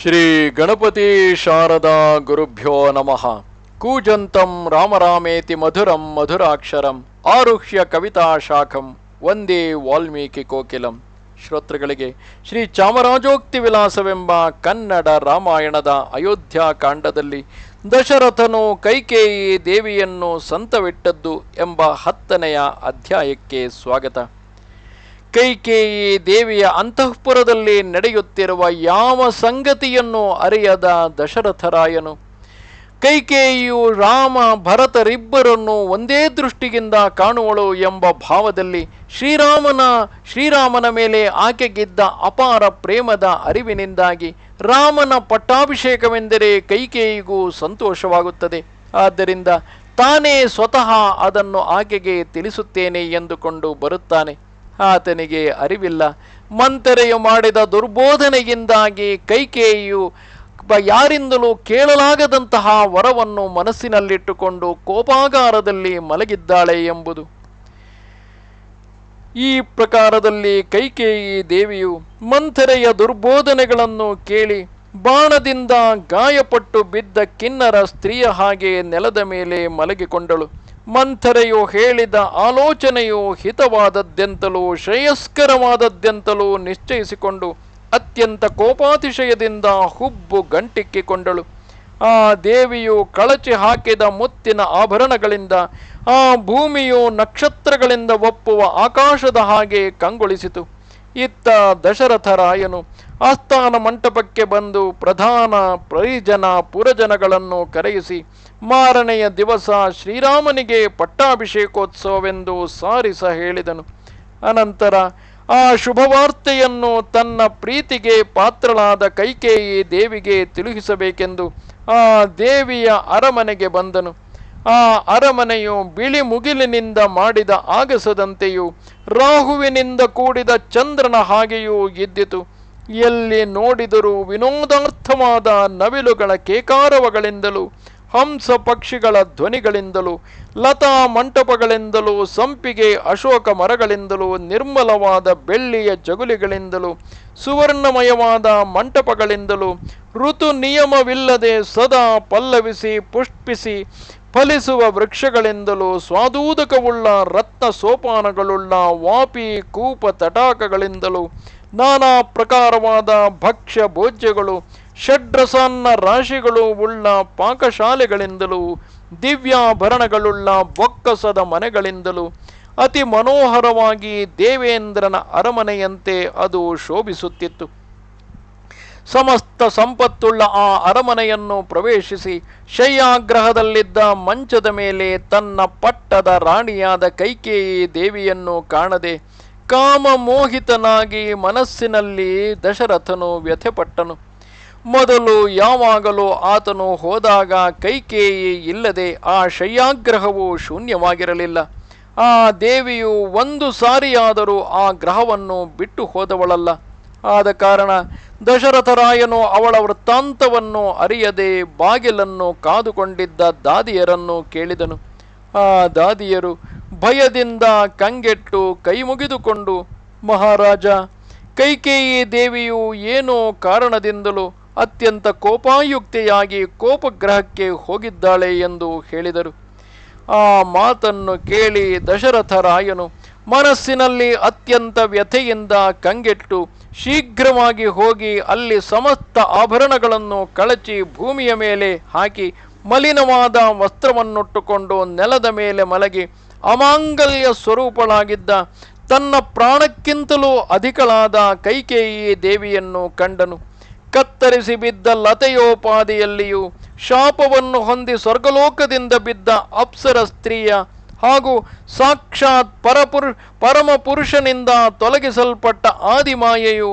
ಶ್ರೀ ಗಣಪತಿ ಶಾರದಾ ಗುರುಭ್ಯೋ ನಮಃ. ಕೂಜಂತಂ ರಾಮರಾಮೇತಿ ಮಧುರಂ ಮಧುರಾಕ್ಷರಂ ಆರುಹ್ಯ ಕವಿತಾ ಶಾಖಂ ವಂದೇ ವಾಲ್ಮೀಕಿ ಕೋಕಿಲಂ. ಶ್ರೋತೃಗಳಿಗೆ ಶ್ರೀ ಚಾಮರಾಜೋಕ್ತಿ ವಿಲಾಸವೆಂಬ ಕನ್ನಡ ರಾಮಾಯಣದ ಅಯೋಧ್ಯ ಕಾಂಡದಲ್ಲಿ ದಶರಥನು ಕೈಕೇಯಿ ದೇವಿಯನ್ನು ಸಂತವಿಟ್ಟದ್ದು ಎಂಬ ಹತ್ತನೆಯ ಅಧ್ಯಾಯಕ್ಕೆ ಸ್ವಾಗತ. ಕೈಕೇಯಿ ದೇವಿಯ ಅಂತಃಪುರದಲ್ಲಿ ನಡೆಯುತ್ತಿರುವ ಯಾವ ಸಂಗತಿಯನ್ನು ಅರಿಯದ ದಶರಥರಾಯನು? ಕೈಕೇಯಿಯು ರಾಮ ಭರತರಿಬ್ಬರನ್ನು ಒಂದೇ ದೃಷ್ಟಿಯಿಂದ ಕಾಣುವಳು ಎಂಬ ಭಾವದಲ್ಲಿ ಶ್ರೀರಾಮನ ಶ್ರೀರಾಮನ ಮೇಲೆ ಆಕೆಗಿದ್ದ ಅಪಾರ ಪ್ರೇಮದ ಅರಿವಿನಿಂದಾಗಿ ರಾಮನ ಪಟ್ಟಾಭಿಷೇಕವೆಂದರೆ ಕೈಕೇಯಿಗೂ ಸಂತೋಷವಾಗುತ್ತದೆ. ಆದ್ದರಿಂದ ತಾನೇ ಸ್ವತಃ ಅದನ್ನು ಆಕೆಗೆ ತಿಳಿಸುತ್ತೇನೆ ಎಂದುಕೊಂಡು ಬರುತ್ತಾನೆ. ಆತನಿಗೆ ಅರಿವಿಲ್ಲ. ಮಂತರೆಯು ಮಾಡಿದ ದುರ್ಬೋಧನೆಯಿಂದಾಗಿ ಕೈಕೇಯಿಯು ಯಾರಿಂದಲೂ ಕೇಳಲಾಗದಂತಹ ವರವನ್ನು ಮನಸ್ಸಿನಲ್ಲಿಟ್ಟುಕೊಂಡು ಕೋಪಾಗಾರದಲ್ಲಿ ಮಲಗಿದ್ದಾಳೆ ಎಂಬುದು. ಈ ಪ್ರಕಾರದಲ್ಲಿ ಕೈಕೇಯಿ ದೇವಿಯು ಮಂಥರೆಯ ದುರ್ಬೋಧನೆಗಳನ್ನು ಕೇಳಿ ಬಾಣದಿಂದ ಗಾಯಪಟ್ಟು ಬಿದ್ದ ಕಿನ್ನರ ಸ್ತ್ರೀಯ ಹಾಗೆ ನೆಲದ ಮೇಲೆ ಮಲಗಿಕೊಂಡಳು. ಮಂಥರೆಯು ಹೇಳಿದ ಆಲೋಚನೆಯು ಹಿತವಾದದ್ದೆಂತಲೂ ಶ್ರೇಯಸ್ಕರವಾದದ್ದೆಂತಲೂ ನಿಶ್ಚಯಿಸಿಕೊಂಡು ಅತ್ಯಂತ ಕೋಪಾತಿಶಯದಿಂದ ಹುಬ್ಬು ಗಂಟಿಕ್ಕಿಕೊಂಡಳು. ಆ ದೇವಿಯು ಕಳಚಿ ಹಾಕಿದ ಮುತ್ತಿನ ಆಭರಣಗಳಿಂದ, ಆ ಭೂಮಿಯು ನಕ್ಷತ್ರಗಳಿಂದ ಒಪ್ಪುವ ಆಕಾಶದ ಹಾಗೆ ಕಂಗೊಳಿಸಿತು. ಇತ್ತ ದಶರಥರಾಯನು ಆಸ್ಥಾನ ಮಂಟಪಕ್ಕೆ ಬಂದು ಪ್ರಧಾನ ಪರಿಜನ ಪುರಜನಗಳನ್ನು ಕರೆಯಿಸಿ, ಮಾರನೆಯ ದಿವಸ ಶ್ರೀರಾಮನಿಗೆ ಪಟ್ಟಾಭಿಷೇಕೋತ್ಸವವೆಂದು ಸಾರಿಸ ಹೇಳಿದನು. ಅನಂತರ ಆ ಶುಭವಾರ್ತೆಯನ್ನು ತನ್ನ ಪ್ರೀತಿಗೆ ಪಾತ್ರಳಾದ ಕೈಕೇಯಿ ದೇವಿಗೆ ತಿಳುಹಿಸಬೇಕೆಂದು ಆ ದೇವಿಯ ಅರಮನೆಗೆ ಬಂದನು. ಆ ಅರಮನೆಯು ಬಿಳಿ ಮುಗಿಲಿನಿಂದ ಮಾಡಿದ ಆಗಸದಂತೆಯೂ ರಾಹುವಿನಿಂದ ಕೂಡಿದ ಚಂದ್ರನ ಹಾಗೆಯೂ ಇದ್ದಿತು. ಎಲ್ಲಿ ನೋಡಿದರೂ ವಿನೋದಾರ್ಥವಾದ ನವಿಲುಗಳ ಕೇಕಾರವಗಳಿಂದಲೂ, ಹಂಸ ಪಕ್ಷಿಗಳ ಧ್ವನಿಗಳಿಂದಲೂ, ಲತಾ ಮಂಟಪಗಳಿಂದಲೂ, ಸಂಪಿಗೆ ಅಶೋಕ ಮರಗಳಿಂದಲೂ, ನಿರ್ಮಲವಾದ ಬೆಳ್ಳಿಯ ಜಗುಲಿಗಳಿಂದಲೂ, ಸುವರ್ಣಮಯವಾದ ಮಂಟಪಗಳಿಂದಲೂ, ಋತು ನಿಯಮವಿಲ್ಲದೆ ಸದಾ ಪಲ್ಲವಿಸಿ ಪುಷ್ಪಿಸಿ ಫಲಿಸುವ ವೃಕ್ಷಗಳಿಂದಲೂ ಸ್ವಾದೂದಕವುಳ್ಳ ರತ್ನ ಸೋಪಾನಗಳುಳ್ಳ ವಾಪಿ ಕೂಪ ತಟಾಕಗಳಿಂದಲೂ ನಾನಾ ಪ್ರಕಾರವಾದ ಭಕ್ಷ್ಯ ಭೋಜ್ಯಗಳು, ಷಡ್ರಸಾನ್ನ ರಾಶಿಗಳು ಉಳ್ಳ ಪಾಕಶಾಲೆಗಳಿಂದಲೂ, ದಿವ್ಯಾಭರಣಗಳುಳ್ಳ ಬೊಕ್ಕಸದ ಮನೆಗಳಿಂದಲೂ, ಅತಿ ಮನೋಹರವಾಗಿ ದೇವೇಂದ್ರನ ಅರಮನೆಯಂತೆ ಅದು ಶೋಭಿಸುತ್ತಿತ್ತು. ಸಮಸ್ತ ಸಂಪತ್ತುಳ್ಳ ಆ ಅರಮನೆಯನ್ನು ಪ್ರವೇಶಿಸಿ ಶಯ್ಯಾಗ್ರಹದಲ್ಲಿದ್ದ ಮಂಚದ ಮೇಲೆ ತನ್ನ ಪಟ್ಟದ ರಾಣಿಯಾದ ಕೈಕೇಯಿ ದೇವಿಯನ್ನು ಕಾಣದೆ ಕಾಮಮೋಹಿತನಾಗಿ ಮನಸ್ಸಿನಲ್ಲಿ ದಶರಥನು ವ್ಯಥೆಪಟ್ಟನು. ಮೊದಲು ಯಾವಾಗಲೂ ಆತನು ಹೋದಾಗ ಕೈಕೇಯಿ ಇಲ್ಲದೆ ಆ ಶಯ್ಯಾಗ್ರಹವು ಶೂನ್ಯವಾಗಿರಲಿಲ್ಲ. ಆ ದೇವಿಯು ಒಂದು ಸಾರಿಯಾದರೂ ಆ ಗ್ರಹವನ್ನು ಬಿಟ್ಟು ಹೋದವಳಲ್ಲ. ಆದ ಕಾರಣ ದಶರಥರಾಯನು ಅವಳ ವೃತ್ತಾಂತವನ್ನು ಅರಿಯದೆ ಬಾಗಿಲನ್ನು ಕಾದುಕೊಂಡಿದ್ದ ದಾದಿಯರನ್ನು ಕೇಳಿದನು. ಆ ದಾದಿಯರು ಭಯದಿಂದ ಕಂಗೆಟ್ಟು ಕೈ ಮುಗಿದುಕೊಂಡು, ಮಹಾರಾಜ, ಕೈಕೇಯಿ ದೇವಿಯು ಏನೋ ಕಾರಣದಿಂದಲೂ ಅತ್ಯಂತ ಕೋಪಾಯುಕ್ತಿಯಾಗಿ ಕೋಪಗ್ರಹಕ್ಕೆ ಹೋಗಿದ್ದಾಳೆ ಎಂದು ಹೇಳಿದರು. ಆ ಮಾತನ್ನು ಕೇಳಿ ದಶರಥರಾಯನು ಮನಸ್ಸಿನಲ್ಲಿ ಅತ್ಯಂತ ವ್ಯಥೆಯಿಂದ ಕಂಗೆಟ್ಟು ಶೀಘ್ರವಾಗಿ ಹೋಗಿ ಅಲ್ಲಿ ಸಮಸ್ತ ಆಭರಣಗಳನ್ನು ಕಳಚಿ ಭೂಮಿಯ ಮೇಲೆ ಹಾಕಿ ಮಲಿನವಾದ ವಸ್ತ್ರವನ್ನುಟ್ಟುಕೊಂಡು ನೆಲದ ಮೇಲೆ ಮಲಗಿ ಅಮಾಂಗಲ್ಯ ಸ್ವರೂಪಳಾಗಿದ್ದ ತನ್ನ ಪ್ರಾಣಕ್ಕಿಂತಲೂ ಅಧಿಕಳಾದ ಕೈಕೇಯಿ ದೇವಿಯನ್ನು ಕಂಡನು. ಕತ್ತರಿಸಿ ಬಿದ್ದ ಲತೆಯೋಪಾದಿಯಲ್ಲಿಯೂ ಶಾಪವನ್ನು ಹೊಂದಿ ಸ್ವರ್ಗಲೋಕದಿಂದ ಬಿದ್ದ ಅಪ್ಸರ ಸ್ತ್ರೀಯ ಹಾಗೂ ಸಾಕ್ಷಾತ್ ಪರಪುರು ಪರಮ ಪುರುಷನಿಂದ ತೊಲಗಿಸಲ್ಪಟ್ಟ ಆದಿಮಾಯೆಯು,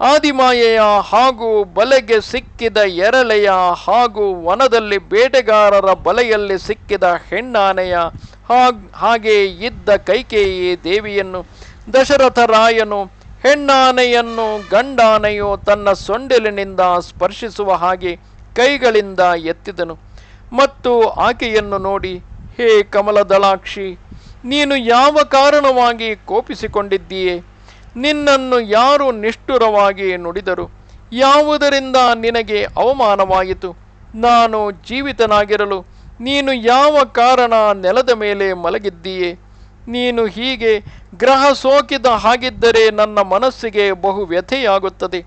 ಆದಿಮಾಯೆಯ ಹಾಗೂ ಬಲೆಗೆ ಸಿಕ್ಕಿದ ಎರಳೆಯ ಹಾಗೂ ವನದಲ್ಲಿ ಬೇಟೆಗಾರರ ಬಲೆಯಲ್ಲಿ ಸಿಕ್ಕಿದ ಹೆಣ್ಣಾನೆಯ ಹಾಗ್ ಇದ್ದ ಕೈಕೇಯಿ ದೇವಿಯನ್ನು ದಶರಥರಾಯನು ಹೆಣ್ಣಾನೆಯನ್ನು ಗಂಡಾನೆಯು ತನ್ನ ಸೊಂಡಿಲಿನಿಂದ ಸ್ಪರ್ಶಿಸುವ ಹಾಗೆ ಕೈಗಳಿಂದ ಎತ್ತಿದನು. ಮತ್ತು ಆಕೆಯನ್ನು ನೋಡಿ ಹೇ ಕಮಲದಳಾಕ್ಷಿ ನೀನು ಯಾವ ಕಾರಣವಾಗಿ ಕೋಪಿಸಿಕೊಂಡಿದ್ದೀಯೆ? ನಿನ್ನನ್ನು ಯಾರು ನಿಷ್ಠುರವಾಗಿ ನುಡಿದರು? ಯಾವುದರಿಂದ ನಿನಗೆ ಅವಮಾನವಾಯಿತು? ನಾನು ಜೀವಿತನಾಗಿರಲು ನೀನು ಯಾವ ಕಾರಣ ನೆಲದ ಮೇಲೆ ಮಲಗಿದ್ದೀಯೆ? ನೀನು ಹೀಗೆ ಗ್ರಹ ಸೋಕಿದ ಹಾಗಿದ್ದರೆ ನನ್ನ ಮನಸ್ಸಿಗೆ ಬಹು ವ್ಯಥೆಯಾಗುತ್ತದೆ.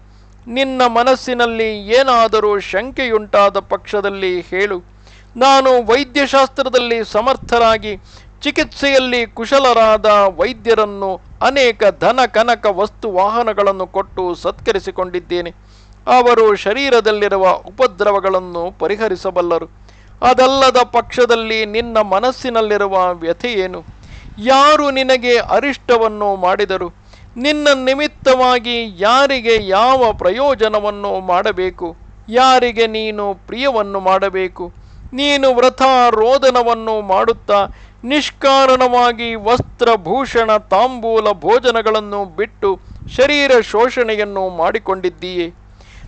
ನಿನ್ನ ಮನಸ್ಸಿನಲ್ಲಿ ಏನಾದರೂ ಶಂಕೆಯುಂಟಾದ ಪಕ್ಷದಲ್ಲಿ ಹೇಳು. ನಾನು ವೈದ್ಯಶಾಸ್ತ್ರದಲ್ಲಿ ಸಮರ್ಥರಾಗಿ ಚಿಕಿತ್ಸೆಯಲ್ಲಿ ಕುಶಲರಾದ ವೈದ್ಯರನ್ನು ಅನೇಕ ಧನ ಕನಕ ವಸ್ತು ವಾಹನಗಳನ್ನು ಕೊಟ್ಟು ಸತ್ಕರಿಸಿಕೊಂಡಿದ್ದೇನೆ. ಅವರು ಶರೀರದಲ್ಲಿರುವ ಉಪದ್ರವಗಳನ್ನು ಪರಿಹರಿಸಬಲ್ಲರು. ಅದಲ್ಲದ ಪಕ್ಷದಲ್ಲಿ ನಿನ್ನ ಮನಸ್ಸಿನಲ್ಲಿರುವ ವ್ಯಥೆಯೇನು ಯಾರು ನಿನಗೆ ಅರಿಷ್ಟವನ್ನು ಮಾಡಿದರು? ನಿನ್ನ ನಿಮಿತ್ತವಾಗಿ ಯಾರಿಗೆ ಯಾವ ಪ್ರಯೋಜನವನ್ನು ಮಾಡಬೇಕು? ಯಾರಿಗೆ ನೀನು ಪ್ರಿಯವನ್ನು ಮಾಡಬೇಕು? ನೀನು ವ್ರತ ರೋದನವನ್ನು ಮಾಡುತ್ತಾ ನಿಷ್ಕಾರಣವಾಗಿ ವಸ್ತ್ರಭೂಷಣ, ತಾಂಬೂಲ ಭೋಜನಗಳನ್ನು ಬಿಟ್ಟು ಶರೀರ ಶೋಷಣೆಯನ್ನು ಮಾಡಿಕೊಂಡಿದ್ದೀಯೆ.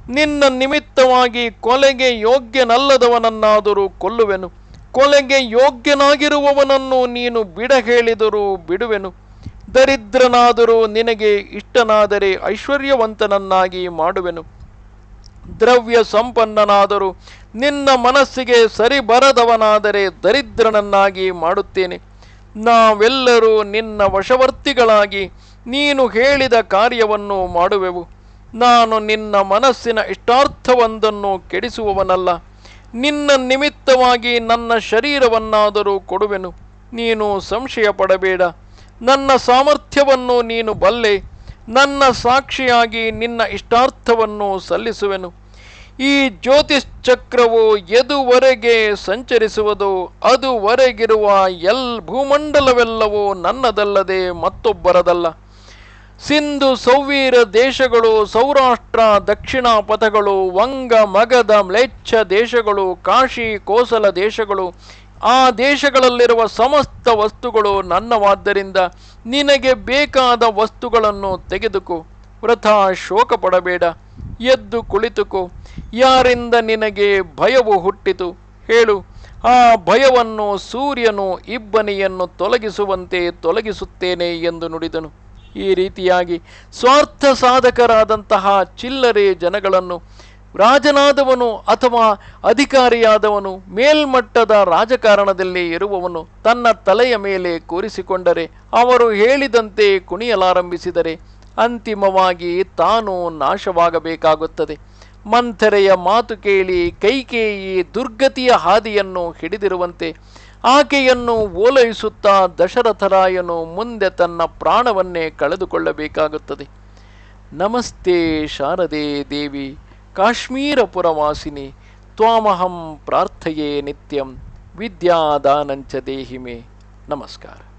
ನಿನ್ನ ನಿಮಿತ್ತವಾಗಿ ಕೊಲೆಗೆ ಯೋಗ್ಯನಲ್ಲದವನನ್ನಾದರೂ ಕೊಲ್ಲುವೆನು. ಕೊಲೆಗೆ ಯೋಗ್ಯನಾಗಿರುವವನನ್ನು ನೀನು ಬಿಡ ಹೇಳಿದರೂ ಬಿಡುವೆನು. ದರಿದ್ರನಾದರೂ ನಿನಗೆ ಇಷ್ಟನಾದರೆ ಐಶ್ವರ್ಯವಂತನನ್ನಾಗಿ ಮಾಡುವೆನು. ದ್ರವ್ಯ ಸಂಪನ್ನನಾದರೂ ನಿನ್ನ ಮನಸ್ಸಿಗೆ ಸರಿ ಬರದವನಾದರೆ ದರಿದ್ರನನ್ನಾಗಿ ಮಾಡುತ್ತೇನೆ. ನಾವೆಲ್ಲರೂ ನಿನ್ನ ವಶವರ್ತಿಗಳಾಗಿ ನೀನು ಹೇಳಿದ ಕಾರ್ಯವನ್ನು ಮಾಡುವೆವು. ನಾನು ನಿನ್ನ ಮನಸ್ಸಿನ ಇಷ್ಟಾರ್ಥವೊಂದನ್ನು ಕೆಡಿಸುವವನಲ್ಲ. ನಿನ್ನ ನಿಮಿತ್ತವಾಗಿ ನನ್ನ ಶರೀರವನ್ನಾದರೂ ಕೊಡುವೆನು. ನೀನು ಸಂಶಯ ಪಡಬೇಡ ನನ್ನ ಸಾಮರ್ಥ್ಯವನ್ನು ನೀನು ಬಲ್ಲೆ. ನನ್ನ ಸಾಕ್ಷಿಯಾಗಿ ನಿನ್ನ ಇಷ್ಟಾರ್ಥವನ್ನು ಸಲ್ಲಿಸುವೆನು. ಈ ಜ್ಯೋತಿಶ್ಚಕ್ರವು ಎದುವರೆಗೆ ಸಂಚರಿಸುವುದು, ಅದುವರೆಗಿರುವ ಎಲ್ ಭೂಮಂಡಲವೆಲ್ಲವೂ ನನ್ನದಲ್ಲದೆ ಮತ್ತೊಬ್ಬರದಲ್ಲ. ಸಿಂಧು ಸೌವೀರ ದೇಶಗಳು, ಸೌರಾಷ್ಟ್ರ ದಕ್ಷಿಣ ಪಥಗಳು, ವಂಗ ಮಗದ ಮ್ಲೇಚ್ಛ ದೇಶಗಳು, ಕಾಶಿ ಕೋಸಲ ದೇಶಗಳು ಆ ದೇಶಗಳಲ್ಲಿರುವ ಸಮಸ್ತ ವಸ್ತುಗಳು ನನ್ನವಾದ್ದರಿಂದ ನಿನಗೆ ಬೇಕಾದ ವಸ್ತುಗಳನ್ನು ತೆಗೆದುಕೋ. ವೃಥಾ ಶೋಕ ಪಡಬೇಡ. ಎದ್ದು ಕುಳಿತುಕೋ. ಯಾರಿಂದ ನಿನಗೆ ಭಯವು ಹುಟ್ಟಿತು? ಹೇಳು. ಆ ಭಯವನ್ನು ಸೂರ್ಯನು ಇಬ್ಬನಿಯನ್ನು ತೊಲಗಿಸುವಂತೆ ತೊಲಗಿಸುತ್ತೇನೆ ಎಂದು ನುಡಿದನು. ಈ ರೀತಿಯಾಗಿ ಸ್ವಾರ್ಥ ಸಾಧಕರಾದಂತಹ ಚಿಲ್ಲರೆ ಜನಗಳನ್ನು ರಾಜನಾದವನು ಅಥವಾ ಅಧಿಕಾರಿಯಾದವನು, ಮೇಲ್ಮಟ್ಟದ ರಾಜಕಾರಣದಲ್ಲಿ ಇರುವವನು ತನ್ನ ತಲೆಯ ಮೇಲೆ ಕೂರಿಸಿಕೊಂಡರೆ ಅವರು ಹೇಳಿದಂತೆ ಕುಣಿಯಲಾರಂಭಿಸಿದರೆ ಅಂತಿಮವಾಗಿ ತಾನು ನಾಶವಾಗಬೇಕಾಗುತ್ತದೆ. ಮಂಥರೆಯ ಮಾತು ಕೇಳಿ ಕೈಕೇಯಿ ದುರ್ಗತಿಯ ಹಾದಿಯನ್ನು ಹಿಡಿದಿರುವಂತೆ ಆಕೆಯನ್ನು ಓಲೈಸುತ್ತಾ ದಶರಥರಾಯನು ಮುಂದೆ ತನ್ನ ಪ್ರಾಣವನ್ನೇ ಕಳೆದುಕೊಳ್ಳಬೇಕಾಗುತ್ತದೆ. ನಮಸ್ತೆ ಶಾರದೆ ದೇವಿ. काश्मीरपुरवासिनि त्वामहं प्रार्थये नित्यं विद्यादानञ्च देहि मे। नमस्कारः।